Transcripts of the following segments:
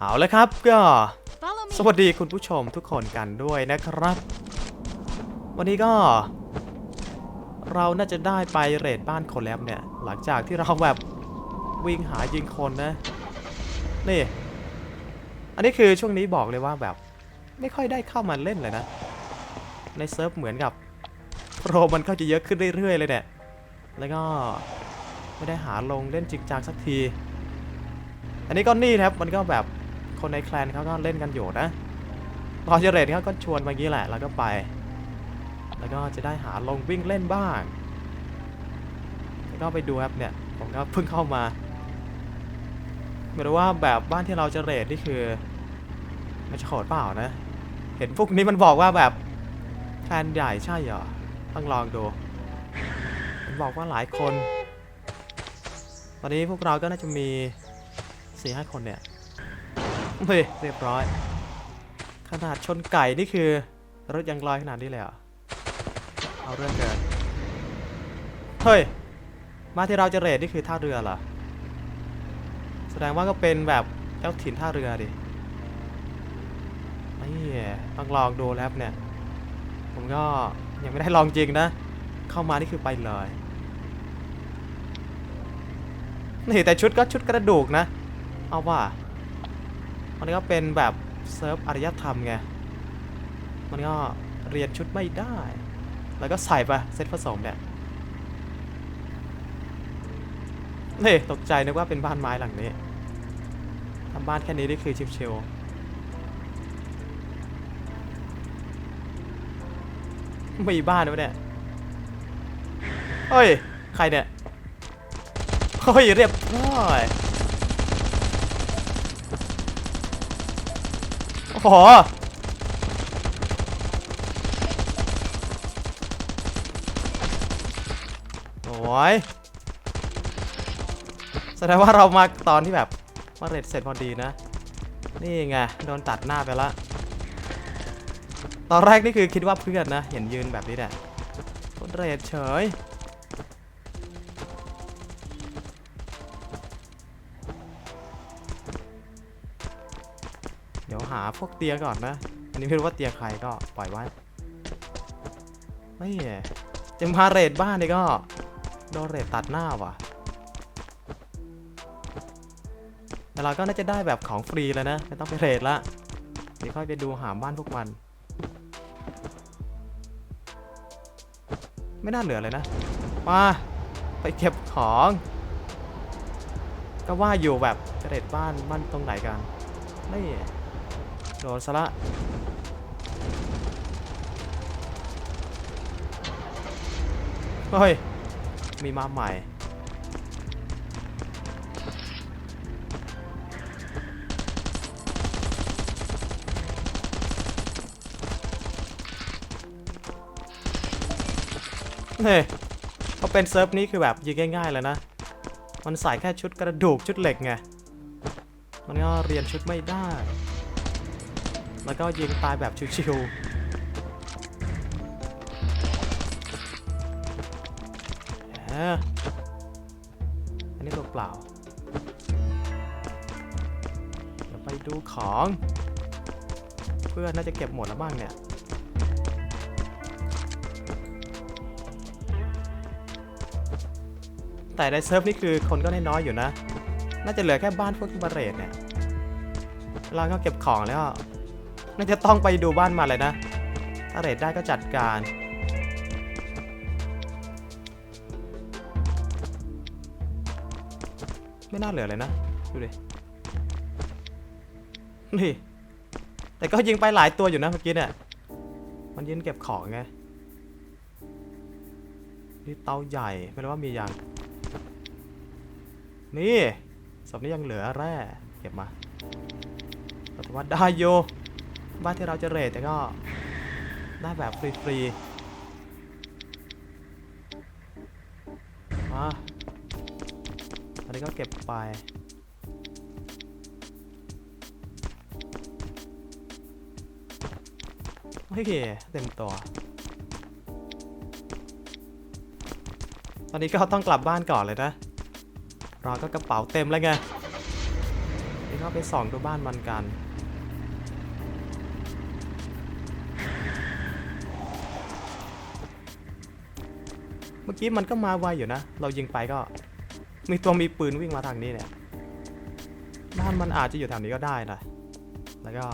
เอาละครับก็ Follow me. สวัสดีคุณผู้ชมทุกคนกันด้วยนะครับ วันนี้ก็ เราน่าจะได้ไปเรดบ้านคนแล้วเนี่ย หลังจากที่เราแบบวิ่งหายิงคนนะ นี่ อันนี้คือช่วงนี้บอกเลยว่าแบบ ไม่ค่อยได้เข้ามาเล่นเลยนะ ในเซิร์ฟเหมือนกับโปรมันก็จะเยอะขึ้นเรื่อยๆเลยเนี่ย แล้วก็ไม่ได้หาลงเล่นจริงจังสักที อันนี้ก็นี่นะครับมันก็แบบ คนในแคลนเขาก็เล่นกันอยู่นะพอเจเรตเขาก็ชวนมางี้แหละ แล้วก็ไป แล้วก็จะได้หาลงวิ่งเล่นบ้าง แล้วก็ไปดูครับเนี่ย ผมก็เพิ่งเข้ามาไม่รู้ว่าแบบบ้านที่เราจะเรทนี่คือ มันจะโหดเปล่านะ เห็นพวกนี้มันบอกว่าแบบแคลนใหญ่ใช่เหรอ ต้องลองดู มันบอกว่าหลายคน ตอนนี้พวกเราก็น่าจะมีสี่ห้าคนเนี่ย เฮ้ยเรียบร้อย ขนาดชนไก่นี่คือ รถยังลอยขนาดนี้เลยเหรอเอาเรื่องเกินเฮ้ย มาที่เราจะเรทนี่คือท่าเรือเหรอ แสดงว่าก็เป็นแบบเจ้าถิ่นท่าเรือดินี่ต้องลองดูแล้วเนี่ย ผมก็ยังไม่ได้ลองจริงนะ เข้ามานี่คือไปเลยนี่แต่ชุดก็ชุดกระดูกนะ เอาว่า มันก็เป็นแบบเซิร์ฟอารยธรรมไง มันก็เรียนชุดไม่ได้ แล้วก็ใส่ไปเซตผสมเนี่ยนี่ตกใจนึกว่าเป็นบ้านไม้หลังนี้ทำบ้านแค่นี้นี่คือชิวๆมีบ้านด้วยเนี่ย เฮ้ย ใครเนี่ย เฮ้ย เรียบร้อย โอ้โหโอ้ยแสดงว่าเรามาตอนที่แบบมาเร็จเสร็จพอดีนะ นี่ไงโดนตัดหน้าไปละ ตอนแรกนี่คือคิดว่าเพื่อนนะ เห็นยืนแบบนี้แหละโดนเรทเฉย พวกเตียงก่อนนะ อันนี้ไม่รู้ว่าเตียงใครก็ปล่อยไว้ไม่จะมาเรทบ้านนี่ก็ โดนเรทตัดหน้าว่ะแต่เราก็น่าจะได้แบบของฟรีแล้วนะ ไม่ต้องไปเรทละเดี๋ยวค่อยไปดูหาบ้านพวกมัน ไม่น่าเหลือเลยนะ มาไปเก็บของ ก็ว่าอยู่แบบเรทบ้านบ้านตรงไหนกันนี่ โดนซะละเฮ้ย มีมาใหม่ เฮ้ยเขาเป็นเซิร์ฟนี้คือแบบยิงง่ายๆเลยนะ มันใส่แค่ชุดกระดูกชุดเหล็กไง มันก็เรียนชุดไม่ได้ แล้วก็ยิงตายแบบชิวๆอันนี้ตัวเปล่า เดี๋ยวไปดูของ เพื่อนน่าจะเก็บหมดแล้วบ้างเนี่ยแต่ในเซิร์ฟนี่คือคนก็น้อยอยู่นะ น่าจะเหลือแค่บ้านพวกบาเรตเนี่ย เราก็เก็บของแล้ว น่าจะต้องไปดูบ้านมาเลยนะ ถ้าเรทได้ก็จัดการ ไม่น่าเหลือเลยนะ ดูดิ นี่ แต่ก็ยิงไปหลายตัวอยู่นะเมื่อกี้เนี่ย มันยืนเก็บของไง นี่เตาใหญ่ ไม่รู้ว่ามียัง นี่ศพนี้ยังเหลือแร่ เก็บมาแต่ว่าได้โย บ้านที่เราจะเรทแต่ก็ได้แบบฟรีๆมาอันนี้ก็เก็บไปโอเคเต็มตัว ตอนนี้ก็ต้องกลับบ้านก่อนเลยนะ เราก็กระเป๋าเต็มแล้วไงนี่ก็เข้าไปส่องดูบ้านมันกัน เมื่อกี้มันก็มาไวอยู่นะ เรายิงไปก็ มีตัวมีปืนวิ่งมาทางนี้เนี่ยบ้านมันอาจจะอยู่แถวนี้ก็ได้นะแล้วก็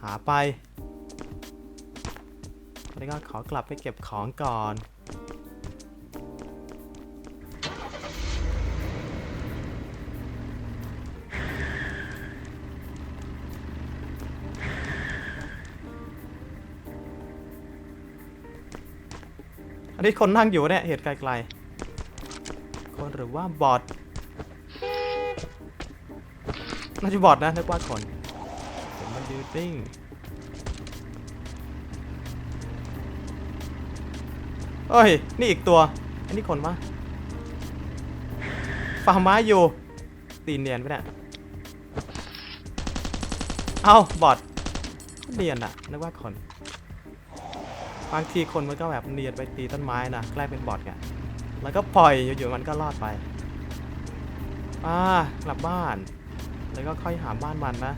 หาไปแล้วก็ขอกลับไปเก็บของก่อน นี้คนนั่งอยู่เนี่ย เหตุไกลๆ คนหรือว่าบอทน่าจะบอทนะนึกว่าคนเห็นมันยืนนิ่งเอ้ย นี่อีกตัว อันนี้คนมะฟาร์มม้าอยู่ ตีเนียนไปเนี่ยเอาบอทเนียนอะนึกว่าคน บางทีคนมันก็แบบเนียนไปตีต้นไม้นะแกล้งเป็นบอทไงแล้วก็ปล่อยอยู่ๆมันก็รอดไปอ่ากลับบ้าน แล้วก็ค่อยหาบ้านมันนะ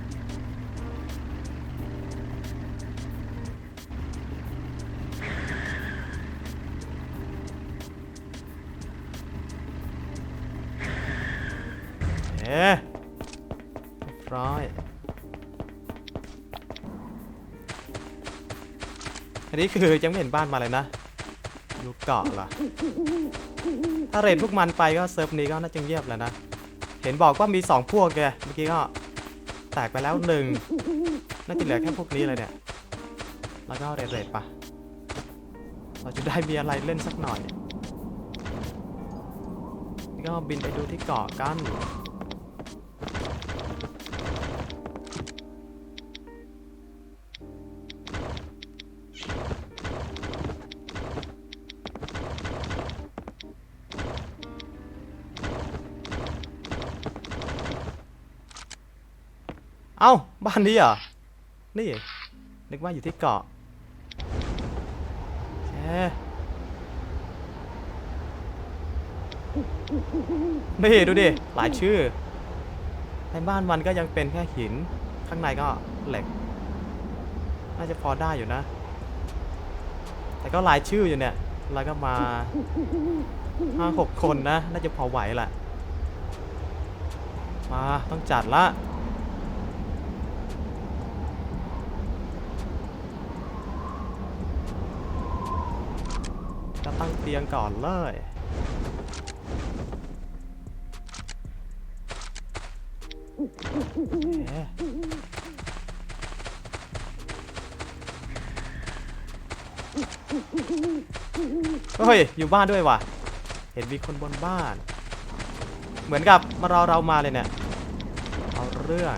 เอ๊ะเรียบร้อย นนี้คือยังไม่เห็นบ้านมาเลยนะอยู่เกาะเหรอถ้าเรทพวกมันไปก็เซิร์ฟนี้ก็น่าจะเงียบแล้วนะ เห็นบอกว่ามี 2 พวกแกเมื่อกี้ก็แตกไปแล้วหนึ่งน่าจะเหลือแค่พวกนี้เลยเนี่ย แล้วก็เรทเรทปะเราจะได้มีอะไรเล่นสักหน่อย ก็บินไปดูที่เกาะกัน เอ้า บ้านนี้เหรอ นี่ นึกว่าอยู่ที่เกาะแชนี่ดูดิ หลายชื่อ ในบ้านมันก็ยังเป็นแค่หิน ข้างในก็เหล็ก น่าจะพอได้อยู่นะ แต่ก็หลายชื่ออยู่เนี่ย แล้วก็มาห้าหกคนนะ น่าจะพอไหวแหละ มาต้องจัดละ จะตั้ง เตียงก่อนเลยเฮ้ย อยู่บ้านด้วยว่ะ เห็นมีคนบนบ้าน เหมือนกับมารอเรามาเลยเนี่ย เอาเรื่อง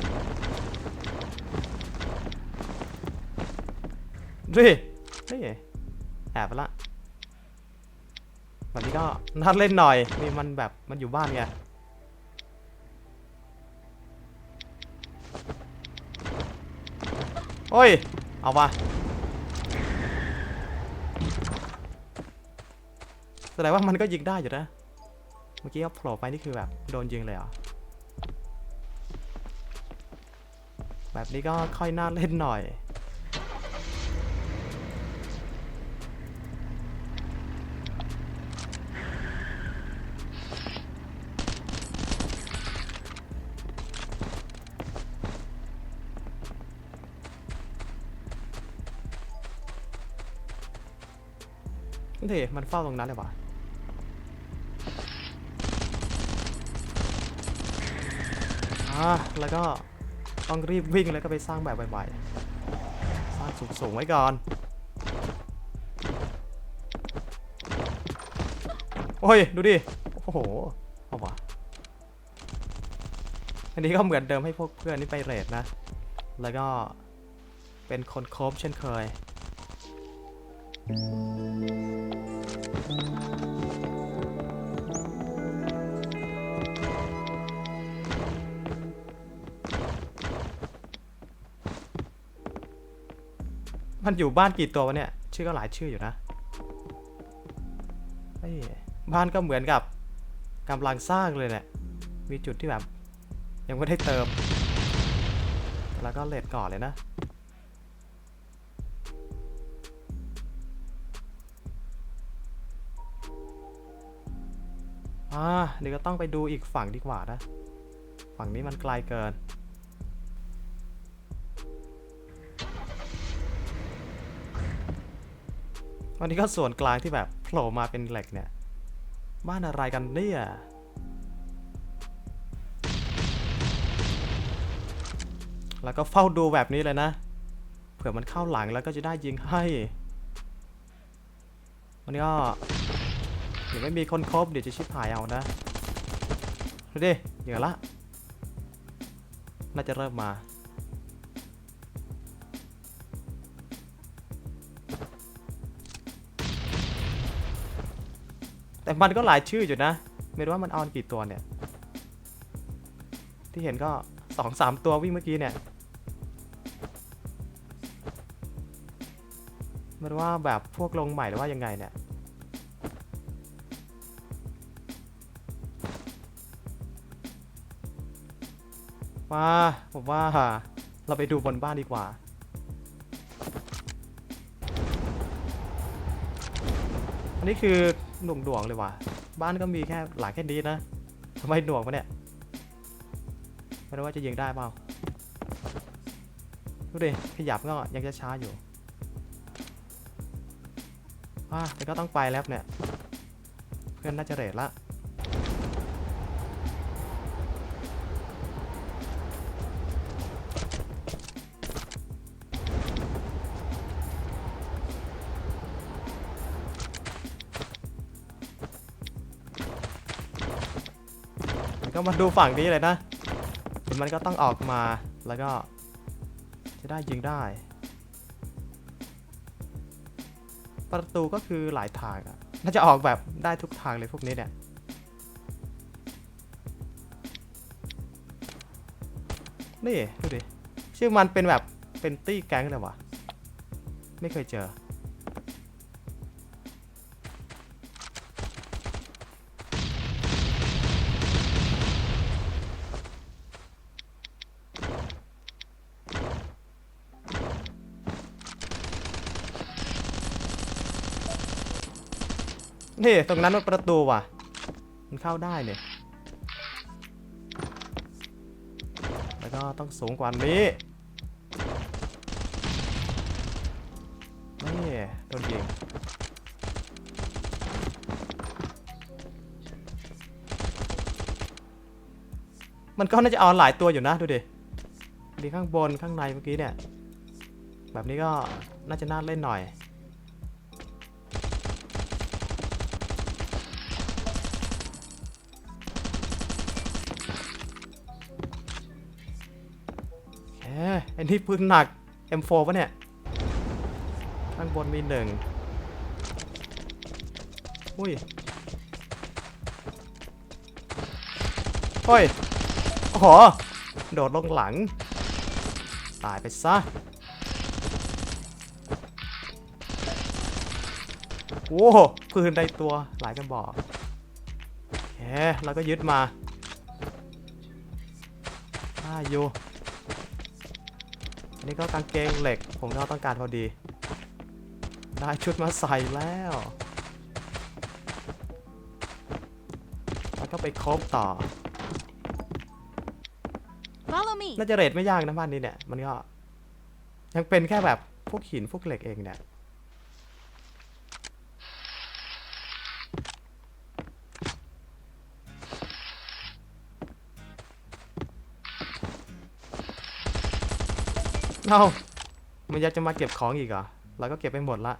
ดินี่แอบละ นี้ก็น่าเล่นหน่อยนี่มันแบบมันอยู่บ้านไงโอ้ย เอาวะแสดงว่ามันก็ยิงได้อยู่นะ เมื่อกี้เขาโผล่ไปนี่คือแบบโดนยิงเลยเหรอ แบบนี้ก็ค่อยน่าเล่นหน่อย นี่มันเฝ้าตรงนั้นเลยวะอ่าแล้วก็ต้องรีบวิ่งแล้วก็ไปสร้างแบบไวๆสร้างสูงๆไว้ก่อน โอ้ย ดูดิ โอ้โห เอาวะอันนี้ก็เหมือนเดิมให้พวกเพื่อนนี่ไปเรทนะ แล้วก็เป็นคนโคบเช่นเคย มันอยู่บ้านกี่ตัววะเนี่ย ชื่อก็หลายชื่ออยู่นะบ้านก็เหมือนกับกำลังสร้างเลยเนี่ยมีจุดที่แบบ ยังไม่ได้เติม แล้วก็เลดก่อนเลยนะ อ่าเดี๋ยวก็ต้องไปดูอีกฝั่งดีกว่านะ ฝั่งนี้มันไกลเกิน วันนี้ก็ส่วนกลางที่แบบโผล่มาเป็นเหล็กเนี่ย บ้านอะไรกันเนี่ย แล้วก็เฝ้าดูแบบนี้เลยนะ เผื่อมันเข้าหลังแล้วก็จะได้ยิงให้วันนี้ก็เดี๋ยวไม่มีคนครบเดี๋ยวจะชิบหายเอานะดูดิเหยื่อละ น่าจะเริ่มมา แต่มันก็หลายชื่ออยู่นะ ไม่รู้ว่ามันออนกี่ตัวเนี่ย ที่เห็นก็สองสามตัววิ่งเมื่อกี้เนี่ยไม่รู้ว่าแบบพวกลงใหม่หรือว่ายังไงเนี่ย มาผมว่าเราไปดูบนบ้านดีกว่า อันนี้คือ หน่วงดวงเลยว่ะ บ้านก็มีแค่หลังแค่นี้นะทำไมหน่วงวะเนี่ย ไม่รู้ว่าจะยิงได้เปล่า ดูดิ ขยับก็ยังจะช้าอยู่อ่าแต่ก็ต้องไปแล้วเนี่ย เพื่อนน่าจะเรทละ มาดูฝั่งนี้เลยนะมันก็ต้องออกมาแล้วก็ จะได้ยิงได้ ประตูก็คือหลายทางอะน่าจะออกแบบได้ทุกทางเลยพวกนี้เนี่ยนี่ดูดิชื่อมันเป็นแบบเป็นตี้แก๊งเลยวะไม่เคยเจอ นี่ตรงนั้นมันประตูว่ะ มันเข้าได้เนี่ย แล้วก็ต้องสูงกว่านี้นี่โดนยิงมันก็น่าจะเอาหลายตัวอยู่นะดูดิดีข้างบนข้างในเมื่อกี้เนี่ย แบบนี้ก็น่าจะน่าเล่นหน่อย อันนี้ปืนหนัก M4 ปะเนี่ย ข้างบนมีหนึ่งอุ้ยเฮ้ยโอ้โห โดดลงหลัง ตายไปซะโอ้โหปืนในตัวหลายกันบอกโอเคแล้วก็ยึดมาอ่าอยู่ นนี้ก็กางเกงเหล็ก ผมก็ต้องการพอดี ได้ชุดมาใส่แล้วแล้วก็ไปครบต่อ Follow me. น่าจะเรทไม่ยากนะบ้านนี้เนี่ย มันก็ ยังเป็นแค่แบบพวกหินพวกเหล็กเองเนี่ย เอามันอยากจะมาเก็บของอีกเหรอเราก็เก็บไปหมดละ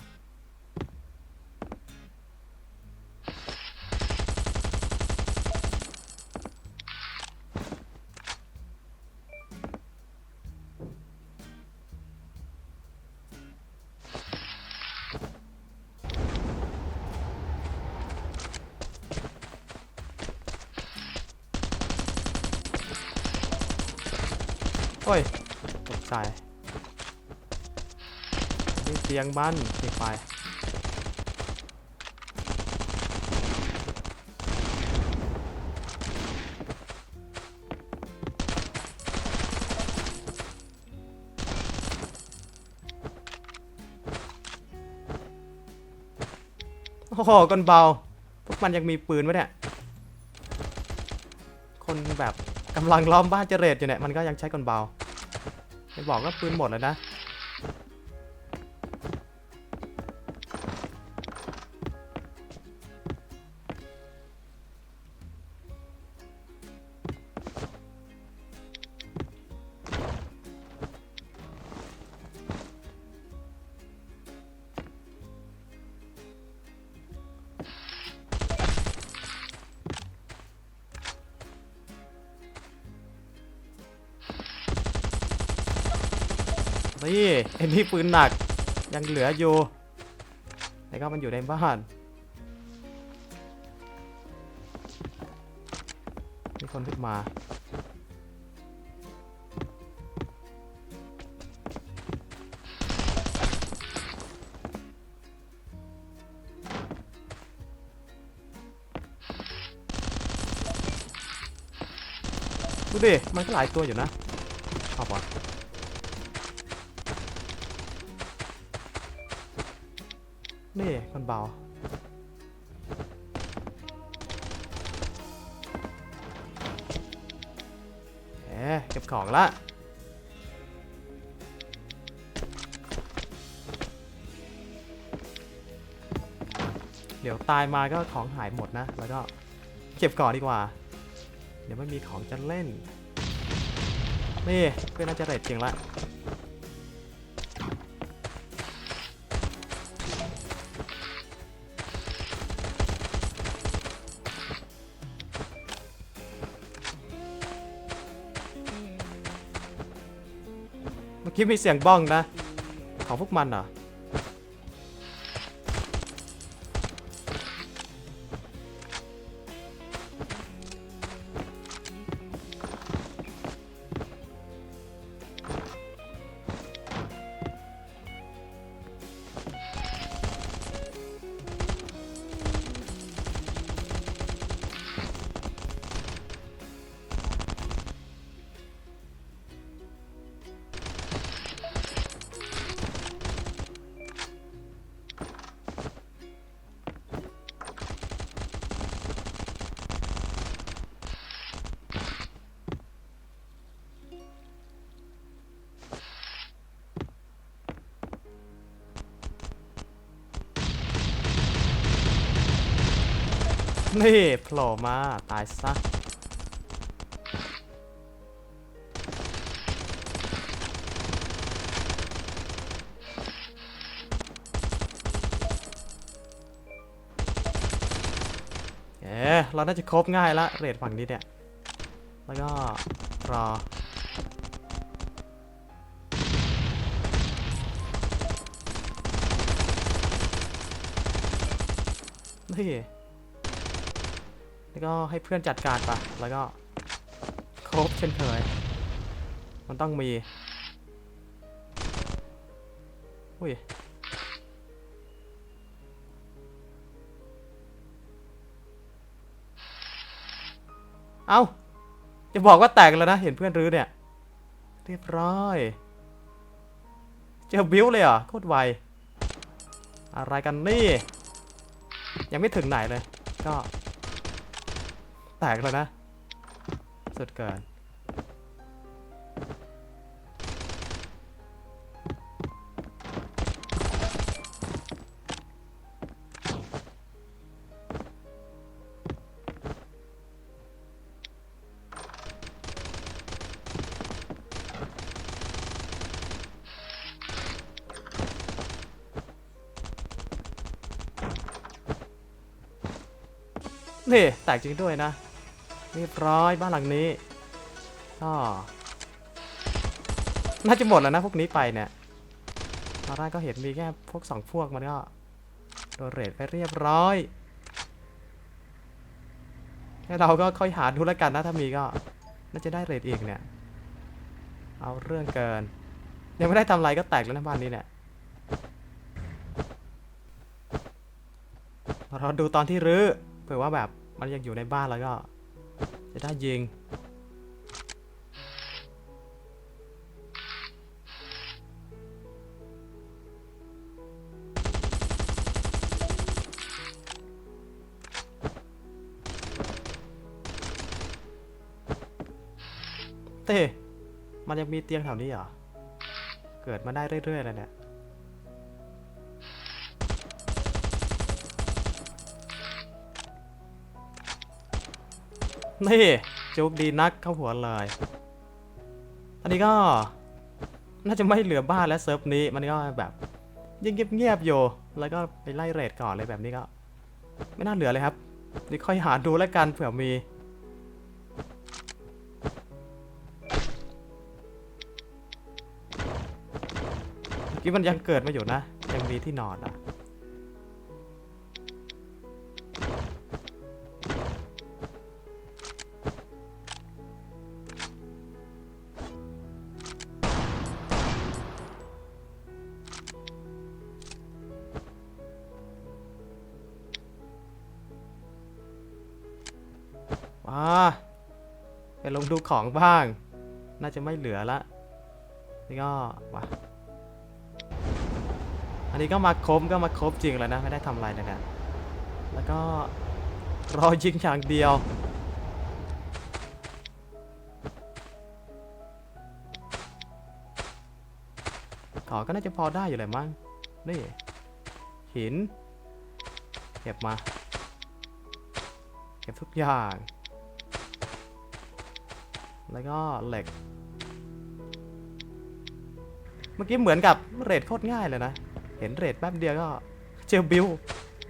โอ้ยตกใจ ตียงบ้านเด็ไปโอ้โหกันเบา พวกมันยังมีปืนไว้เนี่ย คนแบบกำลังล้อมบ้านเจเรตอยู่เนี่ย มันก็ยังใช้กันเบา ไม่บอกก็ปืนหมดแล้วนะ ปืนหนัก ยังเหลืออยู่แต่ก็มันอยู่ในบ้านมีคนขึ้นมาดูดิ มันก็หลายตัวอยู่นะชอบว่ะ นี่คนเบา เอ๊เก็บของละเดี๋ยวตายมาก็ของหายหมดนะ แล้วก็เก็บก่อนดีกว่า เดี๋ยวไม่มีของจะเล่น นี่เพื่อนน่าจะเรทจริงละ ที่มีเสียงบ้องนะ ของพวกมันเหรอ นี่โผล่มา ตายซะเอ๊ะเราน่าจะครบง่ายละเรทฝั่งนี้เนี่ย แล้วก็รอนี่ แล้วก็ให้เพื่อนจัดการปะแล้วก็ครบเช่นเคย มันต้องมี อุ้ยเอ้า จะบอกว่าแตกแล้วนะ เห็นเพื่อนรื้อเนี่ย เรียบร้อย เจอบิวเลยเหรอโคตรไว อะไรกันนี่ ยังไม่ถึงไหนเลย ก็ แตกแล้วนะ สุดเกินนี่แตกจริงด้วยนะ เรียบร้อยบ้านหลังนี้ก็น่าจะหมดแล้วนะพวกนี้ไปเนี่ยตอนแรกก็เห็นมีแค่พวกสองพวกมันก็โดนเรทไปเรียบร้อยแค่เราก็ค่อยหาดูแล้วกันนะถ้ามีก็ น่าจะได้เรทอีกเนี่ย เอาเรื่องเกิน ยังไม่ได้ทำอะไรก็แตกแล้วนะบ้านนี้เนี่ยเราดูตอนที่รื้อเผื่อว่าแบบมันยังอยู่ในบ้านแล้วก็ จะได้ยิง เต้ มันยังมีเตียงแถวนี้เหรอ เกิดมาได้เรื่อยๆเลยเนี่ย นี่จุกดีนักเข้าหัวเลยอันนี้ก็ น่าจะไม่เหลือบ้านแล้วเซิร์ฟนี้มันก็แบบยังเงียบๆอยู่แล้วก็ไปไล่เรทก่อนเลยแบบนี้ก็ ไม่น่าเหลือเลยครับเดี๋ยวค่อยหาดูแล้วกันเผื่อมีเมื่อกี้มันยังเกิดมาอยู่นะ ยังมีที่นอนอะ ลงดูของบ้าง น่าจะไม่เหลือละ นี่ก็มาอันนี้ก็มาครบก็มาครบจริงแล้วนะ ไม่ได้ทำอะไรเลยนะแล้วก็รอยิงอย่างเดียวขอก็น่าจะพอได้อยู่เลยมั้ง นี่หิน เก็บมา เก็บทุกอย่าง แล้วก็เหล็ก เมื่อกี้เหมือนกับเรทโคตรง่ายเลยนะ เห็นเรทแป๊บเดียวก็เจอบิล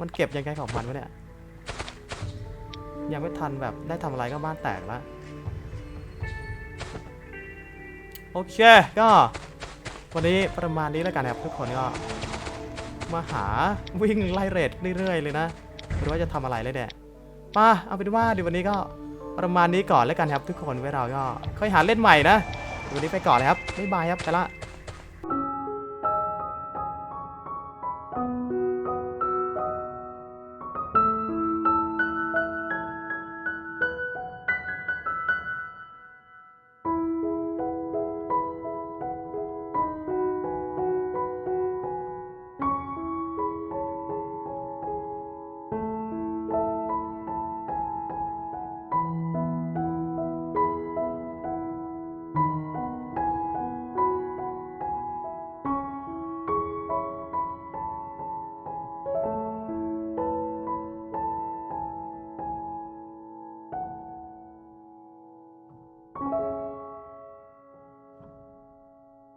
มันเก็บยังไงของมันวะเนี่ย ยังไม่ทันแบบได้ทำอะไรก็บ้านแตกแล้วโอเคก็วันนี้ประมาณนี้แล้วกันนะครับทุกคนก็มาหาวิ่งไล่เรทเรื่อยๆเลยนะไม่รู้ว่าจะทำอะไรเลยเนี่ยมาเอาเป็นว่าเดี๋ยววันนี้ก็ ประมาณนี้ก่อนแล้วกันครับทุกคนไว้เราก็ค่อยหาเล่นใหม่นะววันนี้ไปก่อนเลยครับบ๊ายบายครับไปละ